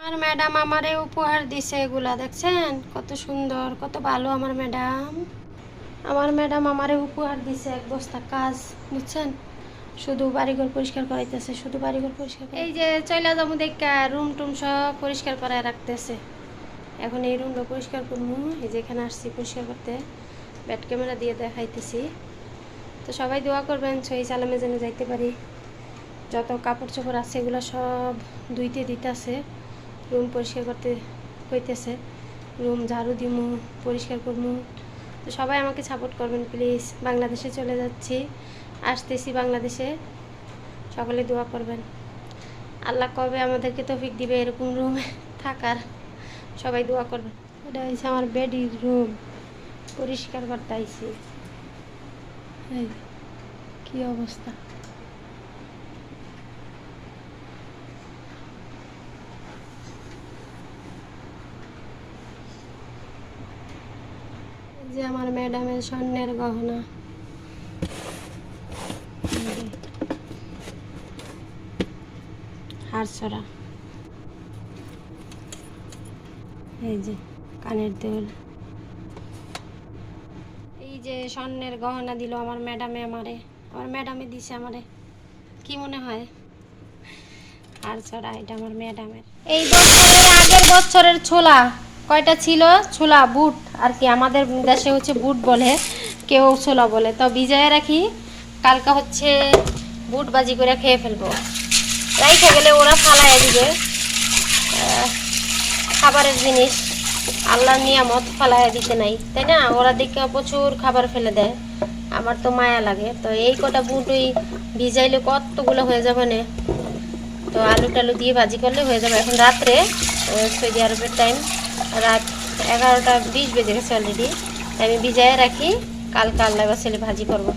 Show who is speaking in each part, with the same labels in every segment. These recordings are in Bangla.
Speaker 1: আমার ম্যাডাম আমারে উপহার দিছে এগুলা, দেখছেন? কত সুন্দর, কত ভালো আমার ম্যাডাম। আমার ম্যাডাম আমারে উপহার দিছে, এক বস্তা কাজ, বুঝছেন? শুধু বাড়িঘর পরিষ্কার করাইতেছে, শুধু বাড়িঘর পরিষ্কার এই যে চইলা যাব দেখা রুম টুম সব পরিষ্কার করায় রাখতেছে। এখন এই রুমটা পরিষ্কার করব এই যে এখানে আসছি পরিষ্কার করতে। ব্যাট ক্যামেরা দিয়ে দেখাইতেছি। তো সবাই দোয়া করবেন, ছই চালামে যেন যাইতে পারি। যত কাপড় চোপড় আছে এগুলো সব ধুইতে দিতেছে। রুম পরিষ্কার করতে হইতেছে রুম ঝাড়ু দিমু, পরিষ্কার করব তো সবাই আমাকে সাপোর্ট করবেন প্লিজ বাংলাদেশে চলে যাচ্ছি, আসতেছি বাংলাদেশে। সকলে দোয়া করবেন। আল্লাহ কবে আমাদেরকে তৌফিক দিবে এরকম রুমে থাকার? সবাই দোয়া করবেন। এটা হচ্ছে আমার বেডির রুম। পরিষ্কার করতে এই কি অবস্থা? যে আমার ম্যাডামের স্বর্ণের গহনা। এই যে। কানের এই যে স্বর্ণের গহনা দিল আমার ম্যাডামে আমারে। আমার ম্যাডামে দিছে আমারে। কি মনে হয়? আর এটা আমার ম্যাডামের। এই বছরের আগের বছরের ছোলা। কয়টা ছিল? ছোলা, বুট। আর কি, আমাদের দেশে হচ্ছে বুট বলে, কেউ ছোলা বলে। তো ভিজায় রাখি, কালকা হচ্ছে বুট বাজি করে খেয়ে ফেলব। রাইখে গেলে ওরা ফালাইয়া দিবে। খাবারের জিনিস, আল্লাহর নিয়ামত ফালাইয়া দিতে নাই, তাই না? ওরা দেখে প্রচুর খাবার ফেলে দেয়। আমার তো মায়া লাগে। তো এই কটা বুট ওই ভিজাইলে কতগুলো হয়ে যাবে না? তো আলু টালু দিয়ে ভাজি করলে হয়ে যাবে। এখন রাত্রে সৌদি আরবের টাইম রাত এগারোটা বিশ বেজে গেছে অলরেডি আমি ভিজায় রাখি, কালকে আল্লাহ ছেলে ভাজি করব।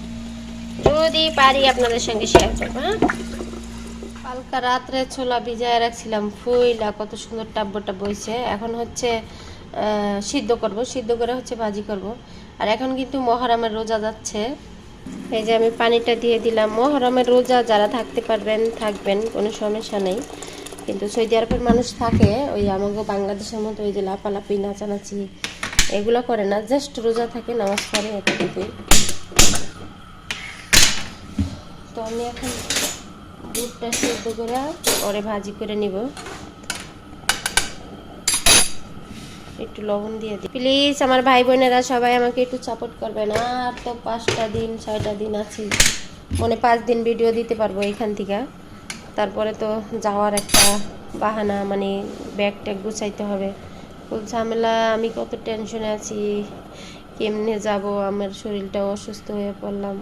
Speaker 1: যদি পারি আপনাদের সঙ্গে শেয়ার করব হ্যাঁ? কালকা রাত্রে ছোলা ভিজায় রাখছিলাম, ফুইলা কত সুন্দর টাব্বটা বইছে। এখন হচ্ছে সিদ্ধ করব, সিদ্ধ করে হচ্ছে ভাজি করব। আর এখন কিন্তু মহরমের রোজা যাচ্ছে। এই যে আমি পানিটা দিয়ে দিলাম। মহরমের রোজা যারা থাকতে পারবেন, থাকবেন, কোনো সমস্যা নেই। কিন্তু সৌদি আরবের মানুষ থাকে, ওই আমাকে বাংলাদেশের মতো ওই যে লাপালাপি নাচানাচি এগুলো করে না জাস্ট রোজা থাকে, নামাজ পড়ে এতটুকুই তো আমি এখন দুধটা সেদ্ধ করে পরে ভাজি করে নিব। একটু লবণ দিয়ে দিই প্লিজ আমার ভাই বোনেরা সবাই আমাকে একটু সাপোর্ট করবেন। আর তো পাঁচটা দিন, ছয়টা দিন আছি। মনে পাঁচ দিন ভিডিও দিতে পারব এখান থেকে। তারপরে তো যাওয়ার একটা বাহানা মানে ব্যাগ ট্যাগ গুছাইতে হবে। খুব ঝামেলা, আমি কত টেনশনে আছি, কেমনে যাব? আমার শরীরটাও অসুস্থ হয়ে পড়লাম।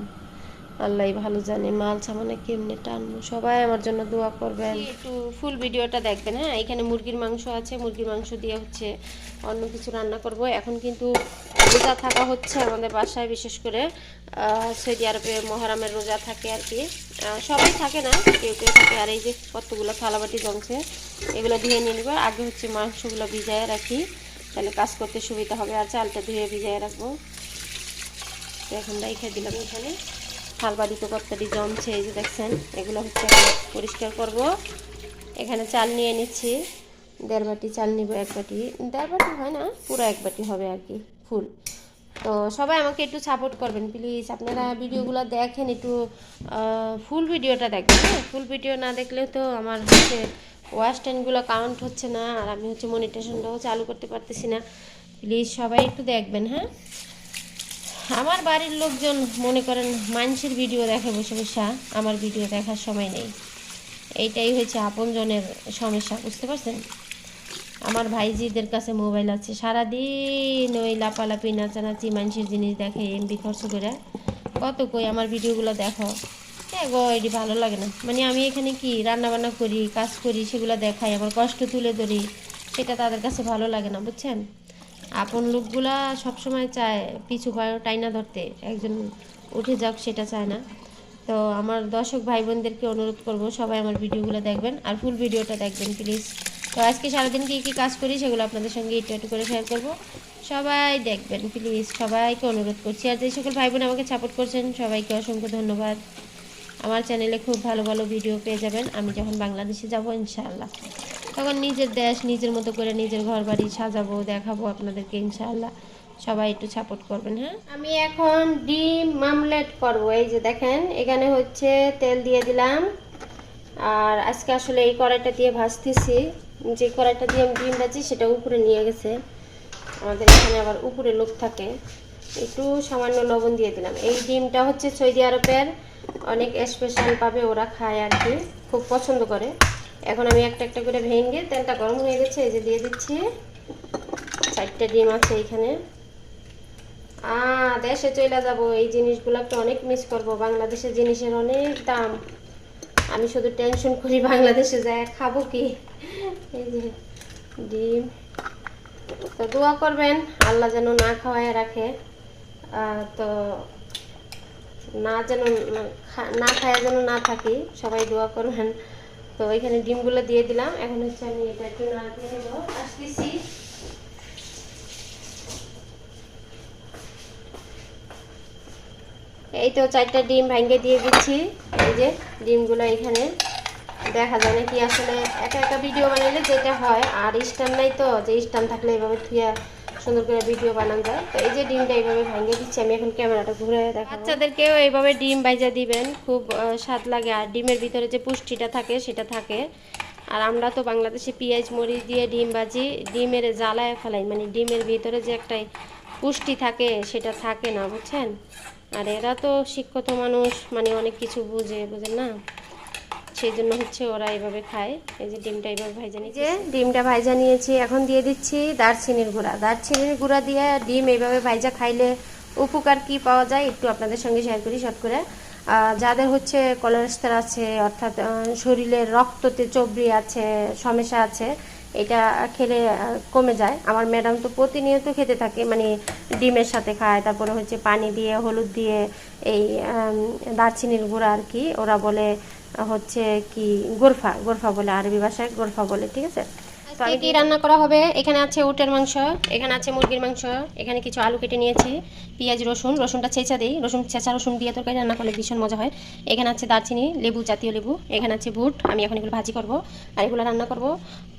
Speaker 1: আল্লাহ ভালো জানে, মাল সামানে কেমনে টানবো? সবাই আমার জন্য দোয়া করবেন। একটু ফুল ভিডিওটা দেখবেন হ্যাঁ? এখানে মুরগির মাংস আছে, মুরগির মাংস দিয়ে হচ্ছে অন্য কিছু রান্না করব। এখন কিন্তু রোজা থাকা হচ্ছে আমাদের বাসায়, বিশেষ করে সৌদি আরবে, মহারামের রোজা থাকে আর কি। সবাই থাকে না, কেউ কেউ থাকে। আর এই যে কতগুলো থালাবাটি জমছে, এগুলো ধুয়ে নিয়ে নেব। আগে হচ্ছে মাংসগুলো ভিজায় রাখি, তাহলে কাজ করতে সুবিধা হবে। আর চালটা ধুয়ে ভিজায় রাখব। এখন রেখে দিলাম এখানে। থালবাড়িতে কতটি জমছে, এই যে দেখছেন, এগুলো হচ্ছে পরিষ্কার করব। এখানে চাল নিয়ে নিচ্ছি, দেড় বাটি চাল নিব, এক বাটি, দেড় বাটি হয় না, পুরো এক বাটি হবে আর কি, ফুল। তো সবাই আমাকে একটু সাপোর্ট করবেন প্লিজ আপনারা ভিডিওগুলো দেখেন, একটু ফুল ভিডিওটা দেখবেন হ্যাঁ? ফুল ভিডিও না দেখলে তো আমার হচ্ছে ওয়াশ টাইমগুলো কাউন্ট হচ্ছে না, আর আমি হচ্ছে মনিটেশনটাও চালু করতে পারতেছি না। প্লিজ সবাই একটু দেখবেন হ্যাঁ? আমার বাড়ির লোকজন মনে করেন মানুষের ভিডিও দেখে বসে বসে আমার ভিডিও দেখার সময় নেই। এইটাই হচ্ছে আপনজনের সমস্যা, বুঝতে পারছেন? আমার ভাইজিদের কাছে মোবাইল আছে, সারাদিন ওই লাপালাপি নাচানাচি মানুষের জিনিস দেখে এমবি খরচ করে। কত কই আমার ভিডিওগুলো দেখো। হ্যাঁ গো, এটি ভালো লাগে না। মানে আমি এখানে কি রান্না বান্না করি, কাজ করি, সেগুলো দেখাই আমার কষ্ট তুলে ধরি, সেটা তাদের কাছে ভালো লাগে না, বুঝছেন? আপন লোকগুলা সবসময় চায়, পিছু পায় টাইনা ধরতে, একজন উঠে যাক সেটা চায় না। তো আমার দর্শক ভাই বোনদেরকে অনুরোধ করব, সবাই আমার ভিডিওগুলো দেখবেন আর ফুল ভিডিওটা দেখবেন প্লিজ তো আজকে সারাদিন কী কী কাজ করি সেগুলো আপনাদের সঙ্গে একটু একটু করে শেয়ার করব। সবাই দেখবেন প্লিজ সবাইকে অনুরোধ করছি। আর যে সকল ভাই বোন আমাকে সাপোর্ট করছেন, সবাইকে অসংখ্য ধন্যবাদ। আমার চ্যানেলে খুব ভালো ভালো ভিডিও পেয়ে যাবেন। আমি যখন বাংলাদেশে যাব, ইনশাআল্লাহ। তখন নিজের দেশ, নিজের মতো করে নিজের ঘর বাড়ি সাজাবো, দেখাবো আপনাদেরকে ইনশাআল্লাহ। সবাই একটু সাপোর্ট করবেন হ্যাঁ? আমি এখন ডিম মামলেট করব, এই যে দেখেন, এখানে হচ্ছে তেল দিয়ে দিলাম। আর আজকে আসলে এই কড়াইটা দিয়ে ভাজতেছি। যে কড়াইটা দিয়ে আমি ডিম ভাজি, সেটা উপরে নিয়ে গেছে। আমাদের এখানে আবার উপরে লোক থাকে। একটু সামান্য লবণ দিয়ে দিলাম। এই ডিমটা হচ্ছে সৌদি আরবের অনেক স্পেশাল পাবে ওরা খায় আর কি, খুব পছন্দ করে। এখন আমি একটা একটা করে ভেঙে তেলটা গরম হয়ে গেছে, এই যে দিয়ে দিচ্ছি। চারটে ডিম আছে এইখানে। আ, দেশে চলে যাব, এই জিনিসগুলো একটু অনেক মিস করব, বাংলাদেশের জিনিসের অনেক দাম। আমি শুধু টেনশন করি, বাংলাদেশে যায় খাব কি? এই যে ডিম। তো দোয়া করবেন, আল্লাহ যেন না খাওয়ায় রাখে। তো না যেন না খায় যেন না থাকি, সবাই দোয়া করবেন। তো এখানে ডিমগুলো দিয়ে দিলাম। এখন হচ্ছে আমি এটা একটু নাড়তে নেব। আসতেছি। এই তো চারটা ডিম ভাঙ্গে দিয়ে দিচ্ছি। এই যে ডিমগুলো এখানে। দেখা যায় না কি আসলে একা একা ভিডিও বানাইলে যেটা হয়, আর স্ট্যান্ড নাই তো, যে স্ট্যান্ড থাকলে এইভাবে থুয়া সুন্দর করে ভিডিও বানানো যায় তো এই যে ডিমটা এইভাবে ভাঙ্গে দিচ্ছি, আমি এখন ক্যামেরাটা ঘুরে দেখাবো। বাচ্চাদেরকেও এইভাবে ডিম ভাইজা দিবেন, খুব স্বাদ লাগে। আর ডিমের ভিতরে যে পুষ্টিটা থাকে, সেটা থাকে। আর আমরা তো বাংলাদেশে পেঁয়াজ, মরিচ দিয়ে ডিম ভাজি ডিমের জ্বালায় ফেলাই। মানে ডিমের ভিতরে যে একটা পুষ্টি থাকে, সেটা থাকে না, বুঝছেন? আর এরা তো শিক্ষিত মানুষ মানে অনেক কিছু বুঝে, বুঝেন না? সেই জন্য হচ্ছে ওরা এইভাবে খায়। এই যে ডিমটা এইভাবে ভাইজা নিয়েছে ডিমটা ভাইজা নিয়েছি এখন দিয়ে দিচ্ছি দারচিনির গুঁড়া। দারচিনির গুঁড়া দিয়ে ডিম এইভাবে ভাইজা খাইলে উপকার কি পাওয়া যায় একটু আপনাদের সঙ্গে শেয়ার করি শর্ট করে। যাদের হচ্ছে কোলেস্ট্রল আছে অর্থাৎ শরীরে রক্ততে চবড়ি আছে সমস্যা আছে এটা খেলে কমে যায়। আমার ম্যাডাম তো প্রতিনিয়ত খেতে থাকে মানে ডিমের সাথে খায় তারপরে হচ্ছে পানি দিয়ে হলুদ দিয়ে এই দারচিনির গুঁড়া আর কি ওরা বলে হচ্ছে কি গোরফা গোরফা বলে আরবি ভাষায় গোরফা বলে ঠিক আছে? আমি কি রান্না করা হবে? এখানে আছে উটের মাংস এখানে আছে মুরগির মাংস এখানে কিছু আলু কেটে নিয়েছি পেঁয়াজ রসুন রসুনটা ছেঁচা দিই রসুন ছেঁচা রসুন দিয়ে তরকারি রান্না করলে ভীষণ মজা হয়। এখানে আছে দারচিনি লেবু জাতীয় লেবু এখানে আছে বুট আমি এখন এগুলো ভাজি করব আর এগুলো রান্না করব।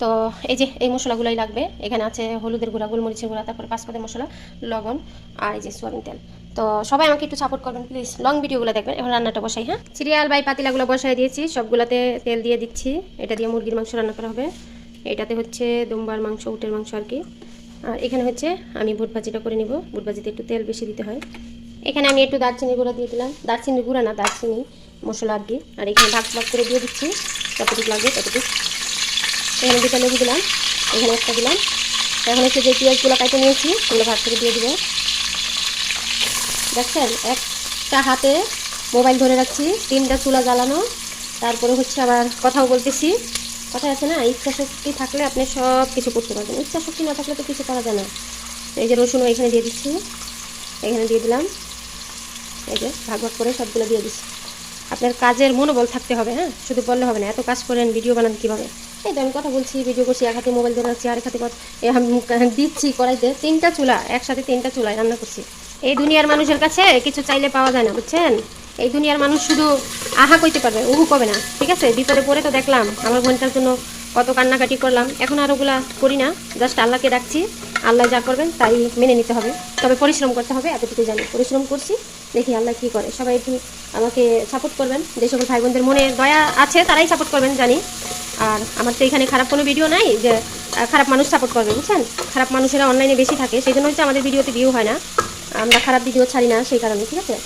Speaker 1: তো এই যে এই মশলাগুলোই লাগবে। এখানে আছে হলুদের গুঁড়া গোলমরিচের গুঁড়া তারপরে পাঁচপাতের মশলা লবণ আর এই যে সোয়াবিন তেল। তো সবাই আমাকে একটু সাপোর্ট করবেন প্লিজ লং ভিডিওগুলো দেখবেন এখন রান্নাটা বসাই হ্যাঁ? সিরিয়াল বাই পাতিলাগুলো বসাই দিয়েছি সবগুলোতে তেল দিয়ে দিচ্ছি। এটা দিয়ে মুরগির মাংস রান্না করা হবে। এটাতে হচ্ছে দুম্বার মাংস, উটের মাংস আর কি। আর এখানে হচ্ছে আমি বুট ভাজিটা করে নিব। বুট ভাজিতে একটু তেল বেশি দিতে হয়। এখানে আমি একটু দারচিনি গুঁড়া দিয়ে দিলাম। দারচিনি গুঁড়া না, দারচিনি, মশলা আর কি। আর এখানে ভাগ ভাগ করে দিয়ে দিচ্ছি। যতটুকু লাগবে ততটুকু। এখানে দুটা লেবু দিলাম। এখানে একটা দিলাম। এখন হচ্ছে যে পেঁয়াজগুলো কাটে নিয়েছি ওগুলো ভাগ করে দিয়ে দিব। দেখছেন? একটা হাতে মোবাইল ধরে রাখছি। তিনটা চুলা জ্বালানো। তারপরে হচ্ছে আবার কথাও বলতেছি। কথা আছে না? ইচ্ছা শক্তি থাকলে আপনি সব কিছু করতে পারবেন। ইচ্ছা শক্তি না থাকলে তো কিছু করা যায় না। এই যে রসুনও এখানে দিয়ে দিচ্ছি। এখানে দিয়ে দিলাম। এই যে ভাগ ভাগ করে সবগুলো দিয়ে দিচ্ছি। আপনার কাজের মনোবল থাকতে হবে হ্যাঁ? শুধু বললে হবে না, এত কাজ করেন, ভিডিও বানান কীভাবে? এই তো আমি কথা বলছি, ভিডিও করছি, এক হাতে মোবাইল ধরে আর এক হাতে দিচ্ছি কড়াইতে। তিনটা চুলা, একসাথে তিনটা চুলায় রান্না করছি। এই দুনিয়ার মানুষের কাছে কিছু চাইলে পাওয়া যায় না, বুঝছেন? এই দুনিয়ার মানুষ শুধু আহা কইতে পারবে, উহু কবে না। ঠিক আছে? বিপদে পড়ে তো দেখলাম, আমার বোনটার জন্য কত কান্নাকাটি করলাম। এখন আর ওগুলা করি না জাস্ট আল্লাহকে ডাকছি। আল্লাহ যা করবেন তাই মেনে নিতে হবে। তবে পরিশ্রম করতে হবে এতটুকু জানি। পরিশ্রম করছি, দেখি আল্লাহ কি করে। সবাই একটু আমাকে সাপোর্ট করবেন। যে সকল ভাই বোনদের মনে দয়া আছে, তারাই সাপোর্ট করবেন, জানি। আর আমার তো এখানে খারাপ কোনো ভিডিও নাই যে খারাপ মানুষ সাপোর্ট করবে, বুঝছেন? খারাপ মানুষেরা অনলাইনে বেশি থাকে, সেই জন্য হচ্ছে আমাদের ভিডিওতে ভিউ হয় না। আমরা খারাপ ভিডিও ছাড়ি না, সেই কারণে, ঠিক আছে?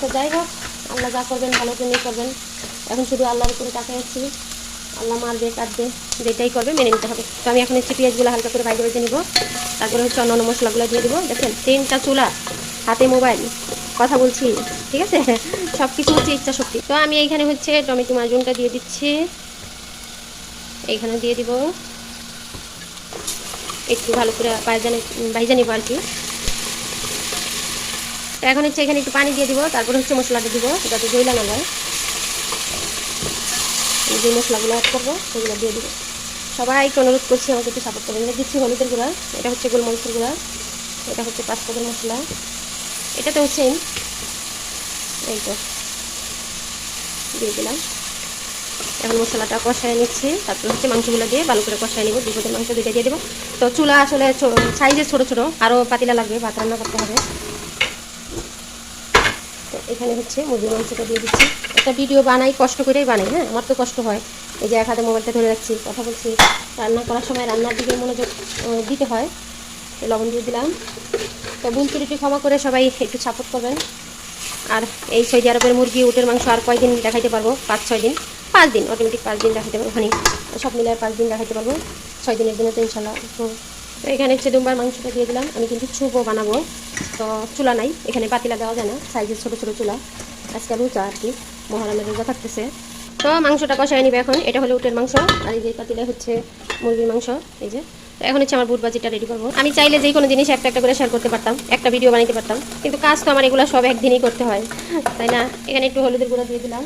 Speaker 1: তো যাই হোক, আল্লাহ যা করবেন ভালো জন্যই করবেন। এখন শুধু আল্লাহর উপরে তাকিয়ে আছি। আল্লাহ মারবে, কাটবে, যেটাই করবে মেনে নিতে হবে। তো আমি এখন হচ্ছে পেঁয়াজগুলো হালকা করে বাইরে বেজে নিব। তারপরে হচ্ছে অন্য অন্য মশলাগুলো দিয়ে দেবো। দেখেন, তিনটা চুলা, হাতে মোবাইল, কথা বলছি, ঠিক আছে? সব কিছু হচ্ছে ইচ্ছা শক্তি তো আমি এইখানে হচ্ছে টমেটো মাজুনটা দিয়ে দিচ্ছি। এইখানে দিয়ে দিব। একটু ভালো করে বাইজানি বাইজা নিব আর কি। এখন হচ্ছে এখানে একটু পানি দিয়ে দিব, তারপর হচ্ছে মশলাটা দিব, যাতে জইলা না যায়। যে মশলাগুলো অ্যাড করব, সেগুলো দিয়ে দিব। সবাইকে অনুরোধ করছি, আমাকে একটু সাপোর্ট করবেন। দিচ্ছি হলুদের গুঁড়া, এটা হচ্ছে গোলমরিচের গুঁড়া, এটা হচ্ছে পাঁচফোড়ন মশলা। এটা তো হচ্ছে এই তো, দিয়ে দিলাম। এখন মশলাটা কষায় নিচ্ছি, তারপর হচ্ছে মাংসগুলো দিয়ে ভালো করে কষায় নিব। দুপুরের মাংস দুইটা দিয়ে দেবো। তো চুলা আসলে সাইজে ছোটো ছোটো আরও পাতিলা লাগবে, ভাত রান্না করতে হবে। এখানে হচ্ছে মুরগির মাংসটা দিয়ে দিচ্ছি। একটা ভিডিও বানাই, কষ্ট করেই বানাই হ্যাঁ? আমার তো কষ্ট হয়। এই যে এক হাতে মোবাইলটা ধরে রাখছি, কথা বলছি। রান্না করার সময় রান্নার দিকে মনোযোগ দিতে হয়। লবণ দিয়ে দিলাম। তো ভুল ত্রুটি ক্ষমা করে সবাই একটু সাপোর্ট করবেন। আর এই সৌদি আরবের মুরগি, উটের মাংস আর কয়দিন দেখাইতে পারব? পাঁচ, ছয় দিন। পাঁচ দিন অটোমেটিক পাঁচ দিন দেখাইতে পারব। ওখানে সব মিলে পাঁচ দিন দেখাইতে পারব। ছয় দিনের দিনে তো ইনশাল্লাহ তো এখানে হচ্ছে দুম্বার মাংসটা দিয়ে দিলাম, আমি কিন্তু চুপও বানাবো। তো চুলা নাই, এখানে পাতিলা দেওয়া যায় না, সাইজের ছোটো ছোটো চুলা। আজকে রোজা আর কি মহারামের রোজা থাকতেছে। তো মাংসটা কষায় নিবে এখন, এটা হলো উটের মাংস, আর এই যে পাতিলা হচ্ছে মুরগির মাংস, এই যে। এখন হচ্ছে আমার বুট বাজিটা রেডি করব। আমি চাইলে যে কোনো জিনিস একটা একটা করে শেয়ার করতে পারতাম, একটা ভিডিও বানাইতে পারতাম, কিন্তু কাজ তো আমার এগুলো সব একদিনই করতে হয়। তাই না? এখানে একটু হলুদের গুঁড়া দিয়ে দিলাম।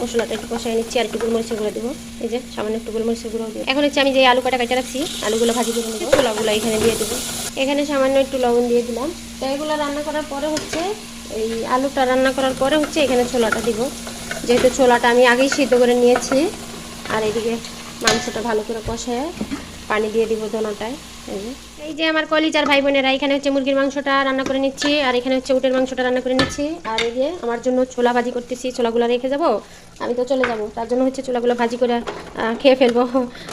Speaker 1: মশলাটা একটু কষাই নিচ্ছি আর একটু গোলমরিচের গুঁড়ো দেবো। এই যে সামান্য একটু গোলমরিচের গুঁড়ো দেবো। এখন হচ্ছে আমি যে আলু কাটা কাটা রাখছি, আলুগুলো ভাজি করে নেব। ছোলাগুলো এখানে দিয়ে দেবো। এখানে সামান্য একটু লবণ দিয়ে দিলাম। তো এগুলো রান্না করার পরে হচ্ছে, এই আলুটা রান্না করার পরে হচ্ছে এখানে ছোলাটা দিব। যেহেতু ছোলাটা আমি আগেই সিদ্ধ করে নিয়েছি, আর এদিকে মাংসটা ভালো করে কষায় পানি দিয়ে দিব দোনাটায়। এই যে। এই যে আমার কলিজার ভাই বোনেরা এখানে হচ্ছে মুরগির মাংসটা রান্না করে নিচ্ছি, আর এখানে হচ্ছে উটের মাংসটা রান্না করে নিচ্ছি। আর এই যে আমার জন্য ছোলা ভাজি করতেছি, ছোলাগুলো রেখে যাব, আমি তো চলে যাব। তার জন্য হচ্ছে ছোলাগুলো ভাজি করে খেয়ে ফেলব।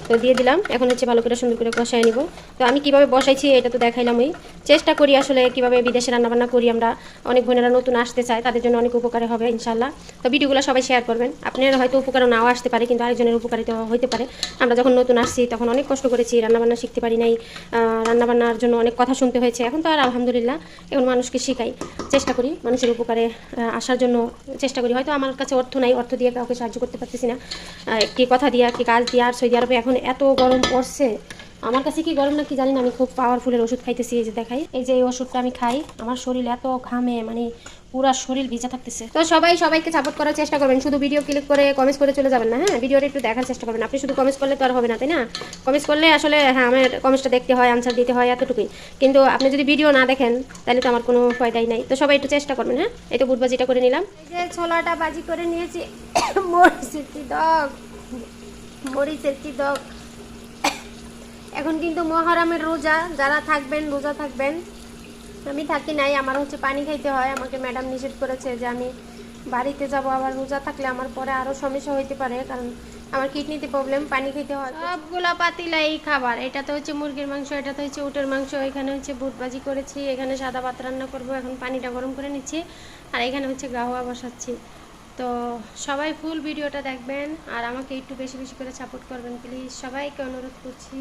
Speaker 1: তো দিয়ে দিলাম, এখন হচ্ছে ভালো করে সুন্দর করে কষায় নিব। তো আমি কীভাবে বসাইছি এটা তো দেখাইলামই। চেষ্টা করি আসলে কীভাবে বিদেশে রান্নাবান্না করি আমরা। অনেক বোনেরা নতুন আসতে চায়, তাদের জন্য অনেক উপকারে হবে ইনশাল্লাহ তো ভিডিওগুলো সবাই শেয়ার করবেন। আপনারা হয়তো উপকারও নাও আসতে পারে, কিন্তু আরেকজনের উপকারিত হইতে পারে। আমরা যখন নতুন আসছি, তখন অনেক কষ্ট করেছি, রান্নাবান্না শিখতে পারি নাই রান্নাবান্নার জন্য অনেক কথা শুনতে হয়েছে। এখন তো আর আলহামদুলিল্লাহ এখন মানুষকে শেখাই। চেষ্টা করি মানুষের উপকারে আসার জন্য চেষ্টা করি। হয়তো আমার কাছে অর্থ নাই, অর্থ দিয়ে কাউকে সাহায্য করতে পারতেছি না। কি কথা দিয়ে, একটি কাজ দিয়ে, আর সৌদি আরবে এখন এত গরম পড়ছে। আমার কাছে কি গরম না কি জানি না, আমি খুব পাওয়ারফুলের ওষুধ খাইতেছি, এই যে দেখাই। এই যে এই ওষুধটা আমি খাই, আমার শরীর এত ঘামে মানে পুরা শরীর ভিজা থাকতেছে। তো সবাই সবাইকে সাপোর্ট করার চেষ্টা করবেন। শুধু ভিডিও ক্লিক করে কমেন্টস করে চলে যাবেন না হ্যাঁ? ভিডিওটা একটু দেখার চেষ্টা করবেন। আপনি শুধু কমেন্টস করলে তো আর হবে না তাই না? কমেন্টস করলে আসলে হ্যাঁ আমার কমেন্টসটা দেখতে হয় আনসার দিতে হয় এতটুকুই। কিন্তু আপনি যদি ভিডিও না দেখেন তাহলে তো আমার কোনো ফায়দাই নাই। তো সবাই একটু চেষ্টা করবেন হ্যাঁ? এই তো বুট বাজিটা করে নিলাম। এই যে ছোলাটা বাজি করে নিয়েছি। মরিচের দগ মরিচের দগ এখন কিন্তু মহারামের রোজা যারা থাকবেন রোজা থাকবেন আমি থাকি নাই, আমার হচ্ছে পানি খাইতে হয়। আমাকে ম্যাডাম নিষেধ করেছে যে আমি বাড়িতে যাব, আবার রোজা থাকলে আমার পরে আরও সমস্যা হইতে পারে, কারণ আমার কিডনিতে প্রবলেম পানি খেতে হয়। সবগুলা পাতিলা এই খাবার, এটা তো হচ্ছে মুরগির মাংস, এটা তো হচ্ছে উটের মাংস, এখানে হচ্ছে বুট ভাজি করেছি, এখানে সাদা ভাত রান্না করব, এখন পানিটা গরম করে নিচ্ছি, আর এখানে হচ্ছে গাওয়া বসাচ্ছি। তো সবাই ফুল ভিডিওটা দেখবেন, আর আমাকে একটু বেশি বেশি করে সাপোর্ট করবেন প্লিজ সবাইকে অনুরোধ করছি।